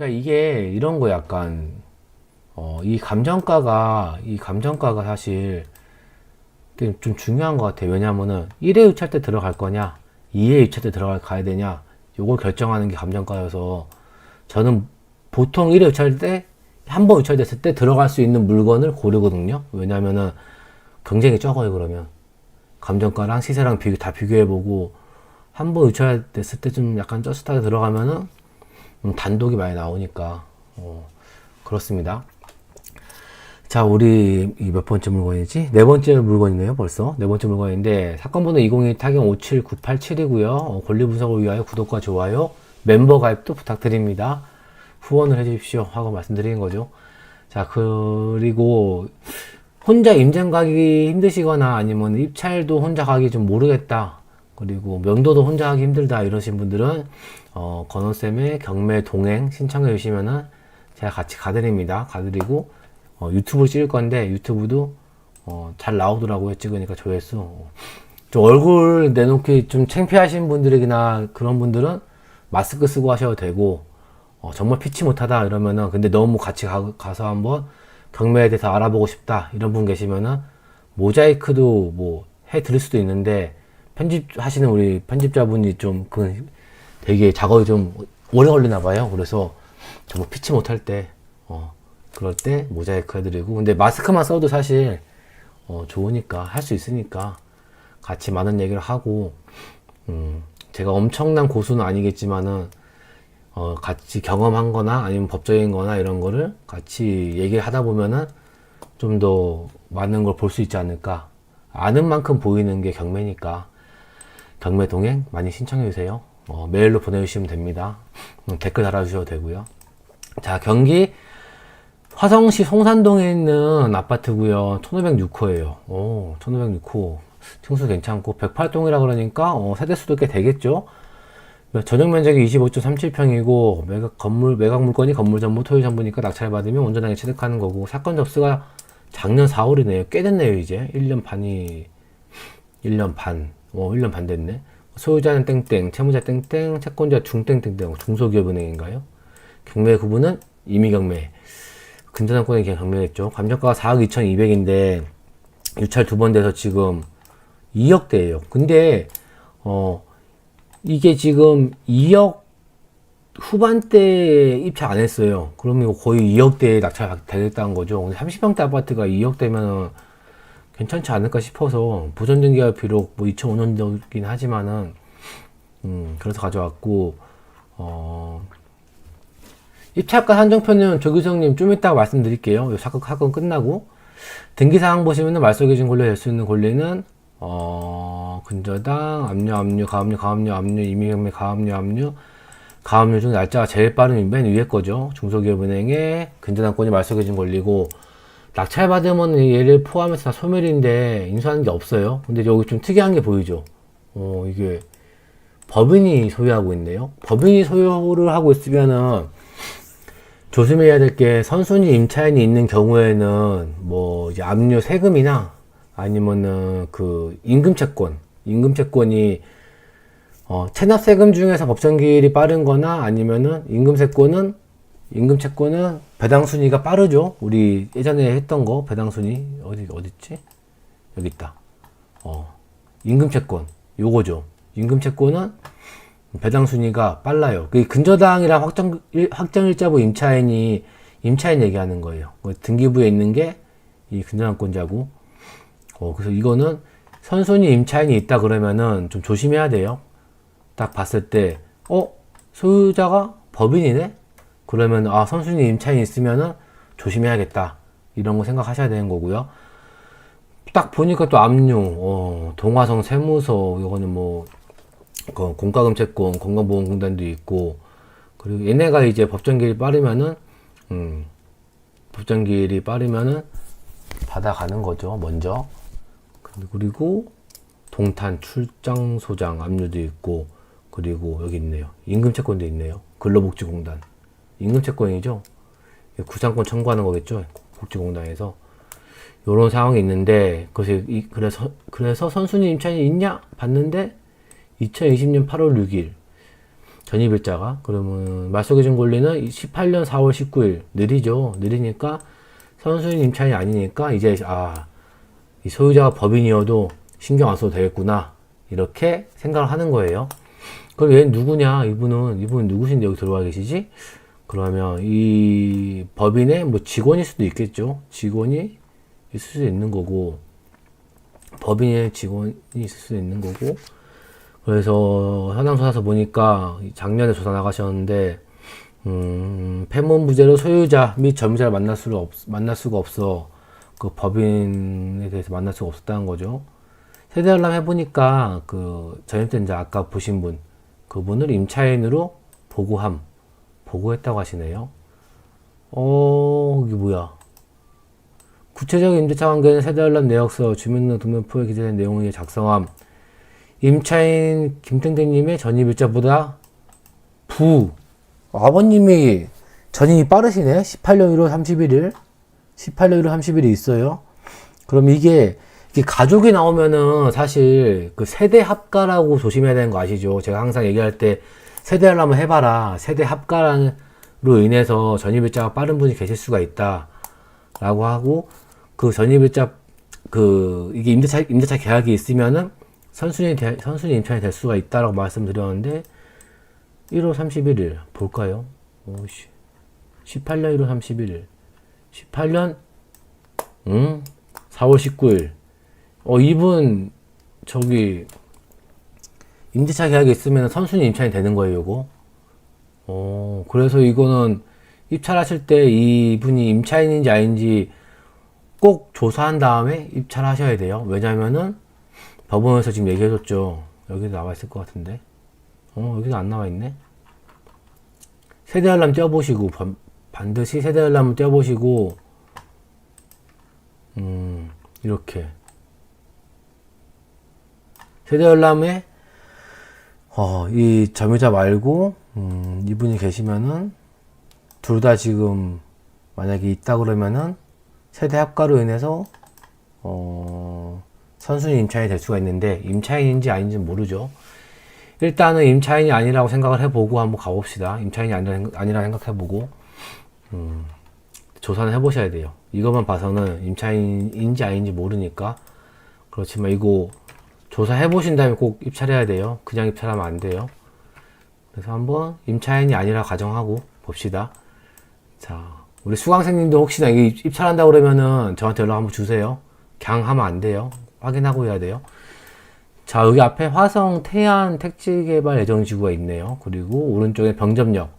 그러니까 이게 이런 거 약간 어, 이 감정가가 이 감정가가 사실 좀- 좀 중요한 것 같아요. 왜냐면은 1회 유찰 때 들어갈 거냐, 2회 유찰 때 들어갈 가야 되냐, 요걸 결정하는 게 감정가여서 저는 보통 1회 유찰 때 한 번 유찰됐을 때 들어갈 수 있는 물건을 고르거든요. 왜냐면은 경쟁이 적어요. 그러면 감정가랑 시세랑 비교 다 비교해보고 한 번 유찰됐을 때 좀 약간 쩌슷하게 들어가면은 음, 단독이 많이 나오니까 어, 그렇습니다. 자, 우리 이몇 번째 물건이지? 네 번째 물건이네요, 벌써. 네 번째 물건인데, 사건 번호 202 타경 57987이고요. 어, 권리 분석을 위하여 구독과 좋아요, 멤버 가입도 부탁드립니다. 후원을 해주십시오. 하고 말씀드리는 거죠. 자, 그리고 혼자 임장 가기 힘드시거나 아니면 입찰도 혼자 가기 좀 모르겠다. 그리고 면도도 혼자 하기 힘들다 이러신 분들은 어, 건호쌤의 경매 동행 신청해 주시면은 제가 같이 가드립니다. 가드리고 어, 유튜브를 찍을 건데 유튜브도 어, 잘 나오더라고요. 찍으니까 조회수. 어, 좀 얼굴 내놓기 좀 창피하신 분들이나 그런 분들은 마스크 쓰고 하셔도 되고 어, 정말 피치 못하다 이러면은 근데 너무 같이 가, 가서 한번 경매에 대해서 알아보고 싶다 이런 분 계시면은 모자이크도 뭐 해 드릴 수도 있는데 편집하시는 우리 편집자분이 좀 그 되게 작업이 좀 오래 걸리나 봐요. 그래서 정말 피치 못할 때 어, 그럴 때 모자이크 해드리고 근데 마스크만 써도 사실 어, 좋으니까 할 수 있으니까 같이 많은 얘기를 하고 음, 제가 엄청난 고수는 아니겠지만은 어, 같이 경험한 거나 아니면 법적인 거나 이런 거를 같이 얘기를 하다 보면은 좀 더 많은 걸 볼 수 있지 않을까. 아는 만큼 보이는 게 경매니까. 경매 동행 많이 신청해 주세요. 어, 메일로 보내주시면 됩니다. 음, 댓글 달아주셔도 되고요. 자, 경기 화성시 송산동에 있는 아파트고요. 1506호예요. 오, 1506호. 층수 괜찮고 108동이라 그러니까 어, 세대수도 꽤 되겠죠. 전용 면적이 25.37평이고 매각 건물 매각 물건이 건물 전부 토지 전부니까 낙찰 받으면 온전하게 취득하는 거고 사건 접수가 작년 4월이네요. 꽤 됐네요, 이제. 1년 반이 1년 반. 어, 1년 반 됐네. 소유자는 땡땡, 채무자 땡땡, 채권자 중땡땡땡, 중소기업은행인가요? 경매 구분은 임의 경매. 근저당권의 경매했죠. 감정가가 4억 2,200인데 유찰 두 번 돼서 지금 2억대예요. 근데 어 이게 지금 2억 후반대에 입찰 안 했어요. 그러면 거의 2억대에 낙찰 되겠다는 거죠. 근데 30평대 아파트가 2억대면 괜찮지 않을까 싶어서 부전등기가 비록 뭐 2005년도긴 하지만은 음 그래서 가져왔고 어 입찰가 산정표는 조규성님 좀 이따가 말씀드릴게요. 요 사건 사건 끝나고 등기사항 보시면은 말소기준 권리 될수 있는 권리는 어 근저당 압류 압류 가압류 가압류 압류 임의경매 가압류 압류 가압류 중 날짜가 제일 빠른 맨 위에 거죠. 중소기업은행의 근저당권이 말소기준 권리고 낙찰 받으면 얘를 포함해서 다 소멸인데 인수하는 게 없어요. 근데 여기 좀 특이한 게 보이죠. 어 이게 법인이 소유하고 있네요. 법인이 소유를 하고 있으면은 조심해야 될 게 선순위 임차인이 있는 경우에는 뭐 이제 압류 세금이나 아니면은 그 임금 채권, 임금 채권이 어, 체납 세금 중에서 법정 기일이 빠른 거나 아니면은 임금 채권은 임금 채권은 배당 순위가 빠르죠. 우리 예전에 했던 거 배당 순위 어디 어딨지? 여기 있다. 어. 임금 채권 요거죠. 임금 채권은 배당 순위가 빨라요. 그 근저당이랑 확정 일- 확정일자부 임차인이 임차인 얘기하는 거예요. 그 등기부에 있는 게 이 근저당권자고. 어, 그래서 이거는 선순위 임차인이 있다 그러면은 좀 조심해야 돼요. 딱 봤을 때, 어, 소유자가 법인이네? 그러면, 아, 선순위 임차인이 있으면은 조심해야겠다. 이런 거 생각하셔야 되는 거고요. 딱 보니까 또 압류, 어, 동화성 세무서, 이거는 뭐, 그 공과금 채권, 건강보험공단도 있고, 그리고 얘네가 이제 법정 기일이 빠르면은, 음, 법정 기일이 빠르면은 받아가는 거죠, 먼저. 그리고 동탄 출장 소장 압류도 있고, 그리고 여기 있네요. 임금 채권도 있네요. 근로복지공단. 임금 채권이죠. 구상권 청구하는 거겠죠. 복지공단에서. 요런 상황이 있는데, 그래서, 이, 그래서, 그래서 선순위 임차인이 있냐? 봤는데, 2020년 8월 6일. 전입일자가 그러면 말소기준 권리는 18년 4월 19일 느리죠 느리니까 선수인 임차인이 아니니까 이제 아 이 소유자가 법인이어도 신경 안 써도 되겠구나 이렇게 생각을 하는 거예요 그럼 얘는 누구냐 이분은 이분 누구신데 여기 들어와 계시지 그러면 이 법인의 뭐 직원일 수도 있겠죠. 직원이 있을 수도 있는 거고 법인의 직원이 있을 수도 있는 거고. 그래서 현황 조사서 보니까 작년에 조사 나가셨는데 음, 폐문부제로 소유자 및 점유자를 만날 수가 없 만날 수가 없어. 그 법인에 대해서 만날 수가 없었다는 거죠. 세대 알람 해보니까 그 전입된 자 아까 보신 분 그분을 임차인으로 보고함 보고했다고 하시네요. 어 이게 뭐야? 구체적인 임대차 관계는 세대 알람 내역서 주민등록 등본표에 기재된 내용을 작성함. 임차인 김땡땡님의 전입일자보다 부 아버님이 전입이 빠르시네 18년 1월 31일 18년 1월 30일이 있어요 그럼 이게, 이게 가족이 나오면은 사실 그 세대 합가라고 조심해야 되는 거 아시죠 제가 항상 얘기할 때 세대 하려면 해봐라. 세대 합가로 인해서 전입일자가 빠른 분이 계실 수가 있다 라고 하고 그 전입일자 그 이게 임대차 임대차 계약이 있으면은 선순위 대, 선순위 임차인이 될 수가 있다라고 말씀드렸는데 1월 31일 볼까요? 오씨. 18년 1월 31일 18년 응? 4월 19일. 어 이분 저기 임대차 계약이 있으면 선순위 임차인이 되는 거예요 요거 어 그래서 이거는 입찰하실 때 이분이 임차인인지 아닌지 꼭 조사한 다음에 입찰하셔야 돼요 왜냐면은 법원에서 지금 얘기해줬죠. 여기도 나와 있을 것 같은데. 어, 여기도 안 나와 있네. 세대 알람 떼어보시고, 반, 반드시 세대 알람을 떼어보시고, 음, 이렇게. 세대 알람에, 어, 이 점유자 말고, 음, 이분이 계시면은, 둘 다 지금, 만약에 있다 그러면은, 세대 합가로 인해서, 어, 선순위 임차인이 될 수가 있는데 임차인인지 아닌지 는 모르죠. 일단은 임차인이 아니라고 생각을 해보고 한번 가봅시다. 임차인이 아니라 생각해보고 음, 조사는 해보셔야 돼요. 이것만 봐서는 임차인인지 아닌지 모르니까 그렇지만 이거 조사해 보신 다음에 꼭 입찰해야 돼요. 그냥 입찰하면 안 돼요. 그래서 한번 임차인이 아니라 가정하고 봅시다. 자, 우리 수강생님도 혹시나 이 입찰한다 그러면은 저한테 연락 한번 주세요. 그냥 하면 안 돼요. 확인하고 해야 돼요. 자, 여기 앞에 화성 태안 택지 개발 예정 지구가 있네요. 그리고 오른쪽에 병점역,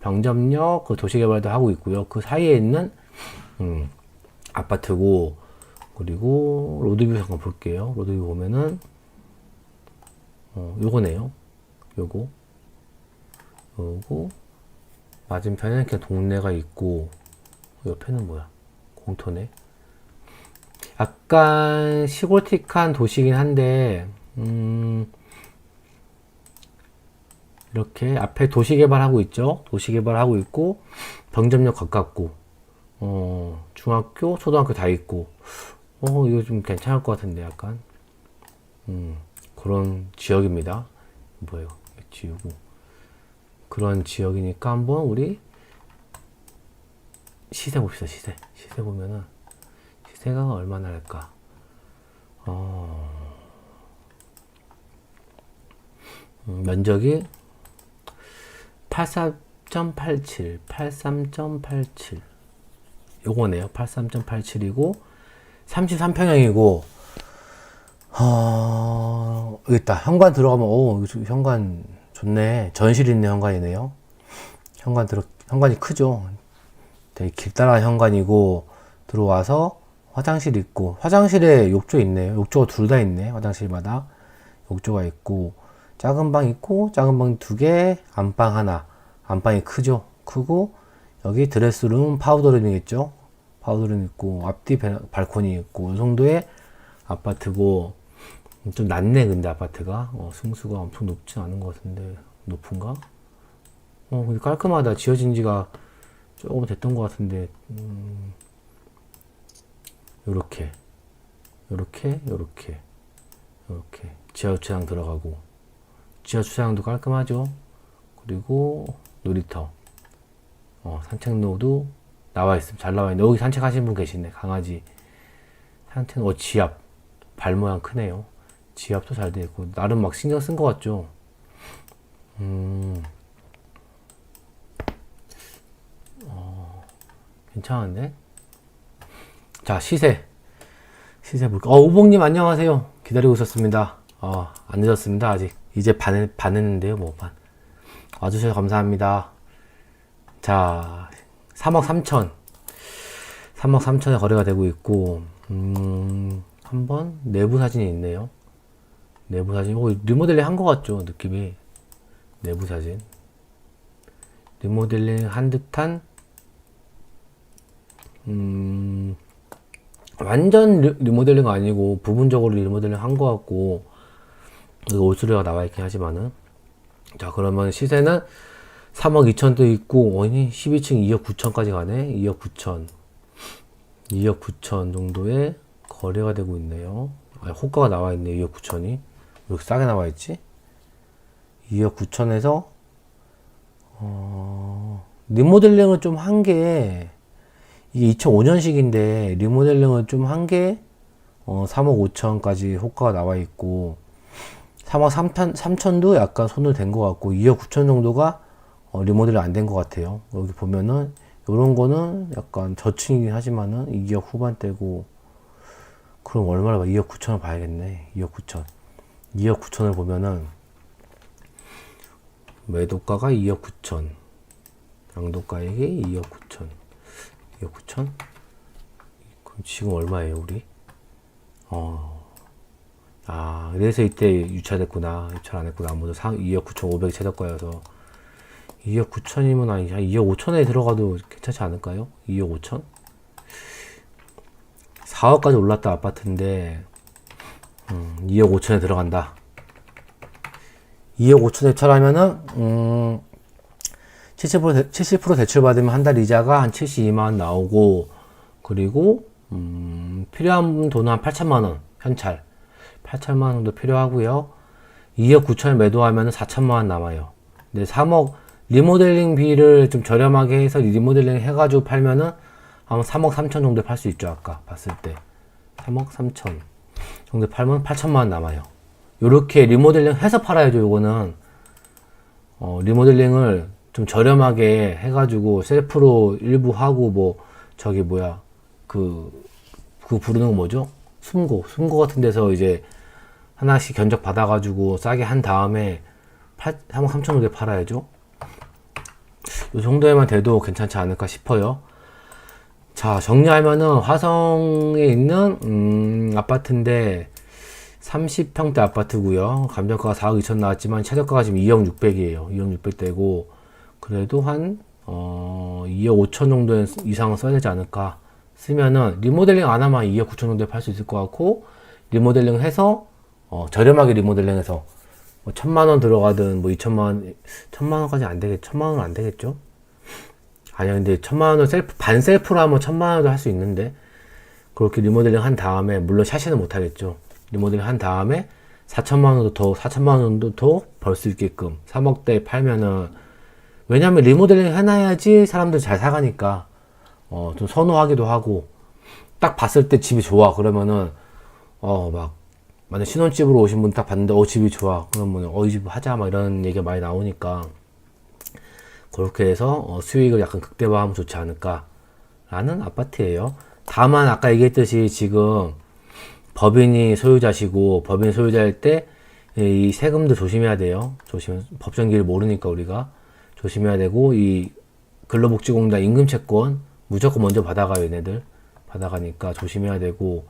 병점역 그 도시 개발도 하고 있고요. 그 사이에 있는 음, 아파트고 그리고 로드뷰 잠깐 볼게요. 로드뷰 보면은 어, 요거네요. 요거 요거 맞은편에는 그냥 동네가 있고 옆에는 뭐야? 공터네. 약간 시골틱한 도시긴 한데 음, 이렇게 앞에 도시 개발하고 있죠. 도시 개발하고 있고 병점역 가깝고 어, 중학교, 초등학교 다 있고 어, 이거 좀 괜찮을 것 같은데 약간 음, 그런 지역입니다. 뭐예요? 지우고 그런 지역이니까 한번 우리 시세 봅시다. 시세 시세 보면은 시세가 얼마나 할까? 어, 음, 면적이 83.87, 83.87. 요거네요. 83.87이고, 33평형이고, 어, 여기 있다. 현관 들어가면, 오, 현관 좋네. 전실 있는 현관이네요. 현관 들어, 현관이 크죠. 되게 길다란 현관이고, 들어와서 화장실 있고, 화장실에 욕조 있네요. 욕조가 둘 다 있네. 화장실마다. 욕조가 있고, 작은 방 있고 작은 방 두 개, 안방 하나. 안방이 크죠? 크고 여기 드레스룸, 파우더룸이겠죠? 파우더룸 있고 앞뒤 발코니 있고 이 정도의 아파트고 좀 낮네 근데 아파트가 어, 승수가 엄청 높지 않은 것 같은데 높은가? 어 근데 깔끔하다 지어진 지가 조금 됐던 것 같은데 음, 요렇게 요렇게 요렇게 요렇게 지하 주차장 들어가고 지하 주차장도 깔끔하죠. 그리고 놀이터. 어, 산책로도 나와 있음. 잘 나와 있네. 여기 산책하시는 분 계시네. 강아지. 산책, 어, 지압. 발 모양 크네요. 지압도 잘 돼 있고. 나름 막 신경 쓴 것 같죠? 음. 어, 괜찮은데? 자, 시세. 시세 볼까? 어, 우봉님 안녕하세요. 기다리고 있었습니다. 어, 안 늦었습니다. 아직. 이제 반, 반 했는데요, 뭐, 반. 와주셔서 감사합니다. 자, 3억 3천. 3억 3천에 거래가 되고 있고, 음, 한번 내부 사진이 있네요. 내부 사진, 오, 리모델링 한 것 같죠, 느낌이. 내부 사진. 리모델링 한 듯한, 음, 완전 리, 리모델링 아니고, 부분적으로 리모델링 한 것 같고, 여기 올수리가 나와 있긴 하지만은. 자, 그러면 시세는 3억 2천도 있고, 아니, 12층 2억 9천까지 가네? 2억 9천. 2억 9천 정도의 거래가 되고 있네요. 아, 호가가 나와 있네, 2억 9천이. 왜 이렇게 싸게 나와 있지? 2억 9천에서, 어, 리모델링을 좀 한 게, 이게 2005년식인데, 리모델링을 좀 한 게, 어, 3억 5천까지 호가가 나와 있고, 3억 3천, 3천도 약간 손을 댄 것 같고, 2억 9천 정도가 어, 리모델이 안 된 것 같아요. 여기 보면은, 요런 거는 약간 저층이긴 하지만은 2억 후반대고, 그럼 얼마나 봐? 2억 9천을 봐야겠네. 2억 9천. 2억 9천을 보면은, 매도가가 2억 9천. 양도가액이 2억 9천. 2억 9천? 그럼 지금 얼마예요, 우리? 어, 아, 그래서 이때 유찰됐구나. 유찰 안 했구나. 아무도 2억 9천 5백 최저가여서. 2억 9천이면 아니지. 한 2억 5천에 들어가도 괜찮지 않을까요? 2억 5천? 4억까지 올랐다 아파트인데, 음, 2억 5천에 들어간다. 2억 5천에 처하면은 음, 70% 대, 70% 대출 받으면 한 달 이자가 한 72만 원 나오고, 그리고, 음, 필요한 돈은 한 8천만 원, 현찰. 8천만 원 정도 필요하고요 2억 9천에 매도하면 4천만 원 남아요. 근데 3억, 리모델링 비를 좀 저렴하게 해서 리모델링 해가지고 팔면은 아마 3억 3천 정도에 팔 수 있죠. 아까 봤을 때. 3억 3천 정도에 팔면 8천만 원 남아요. 요렇게 리모델링 해서 팔아야죠. 요거는. 어, 리모델링을 좀 저렴하게 해가지고 셀프로 일부 하고 뭐 저기 뭐야 그, 그 부르는 거 뭐죠? 숨고. 숨고 같은 데서 이제 하나씩 견적 받아가지고 싸게 한 다음에 8, 3억 3천 정도에 팔아야죠. 이 정도에만 돼도 괜찮지 않을까 싶어요. 자, 정리하면은 화성에 있는 음, 아파트인데 30평대 아파트고요. 감정가가 4억 2천 나왔지만 최저가가 지금 2억 6백이에요. 2억 600대고 그래도 한 어, 2억 5천 정도 이상은 써야 되지 않을까 쓰면은 리모델링 안 하면 2억 9천 정도에 팔 수 있을 것 같고 리모델링 해서 어, 저렴하게 리모델링 해서 뭐 천만 원 들어가든 뭐 이천만 원, 천만 원까지 안 되겠, 천만 원은 안 되겠죠? 아니야, 근데 천만 원을 셀프, 반 셀프로 하면 천만 원도 할 수 있는데, 그렇게 리모델링 한 다음에, 물론 샤시는 못 하겠죠. 리모델링 한 다음에, 4천만 원도 더, 4천만 원도 더 벌 수 있게끔, 3억대 팔면은, 왜냐면 리모델링 해놔야지 사람들 잘 사가니까, 어, 좀 선호하기도 하고, 딱 봤을 때 집이 좋아. 그러면은, 어, 막, 만약 신혼집으로 오신 분 딱 봤는데 어 집이 좋아 그러면 어이 집 하자 막 이런 얘기가 많이 나오니까 그렇게 해서 어, 수익을 약간 극대화하면 좋지 않을까 라는 아파트예요. 다만 아까 얘기했듯이 지금 법인이 소유자시고 법인 소유자일 때 이 세금도 조심해야 돼요. 조심 법정기를 모르니까 우리가 조심해야 되고 이 근로복지공단 임금채권 무조건 먼저 받아가요 얘네들. 받아가니까 조심해야 되고.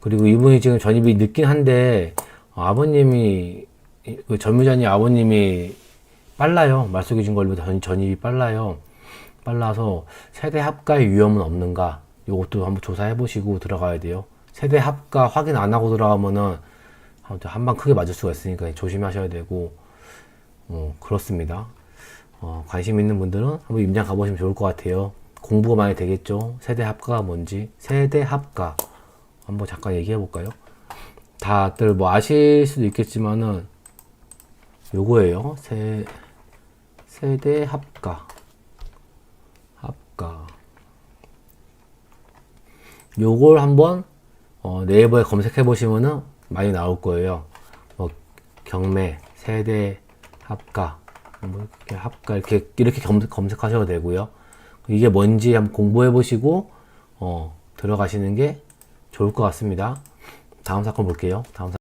그리고 이분이 지금 전입이 늦긴 한데 어, 아버님이 그 전무자님 아버님이 빨라요. 말소기 준 걸로 전, 전입이 빨라요. 빨라서 세대 합가의 위험은 없는가? 요것도 한번 조사해 보시고 들어가야 돼요. 세대 합가 확인 안 하고 들어가면은 한 방 크게 맞을 수가 있으니까 조심하셔야 되고 어, 그렇습니다. 어, 관심 있는 분들은 한번 임장 가보시면 좋을 것 같아요. 공부가 많이 되겠죠. 세대 합가가 뭔지 세대 합가 한번 잠깐 얘기해 볼까요? 다들 뭐 아실 수도 있겠지만은 요거예요. 세 세대 합가. 합가. 요걸 한번 어, 네이버에 검색해 보시면은 많이 나올 거예요. 뭐 경매, 세대, 합가, 뭐 이렇게 합가 이렇게 이렇게 검색, 검색하셔도 되고요. 이게 뭔지 한번 공부해 보시고 어, 들어가시는 게 좋을 것 같습니다. 다음 사건 볼게요. 다음 사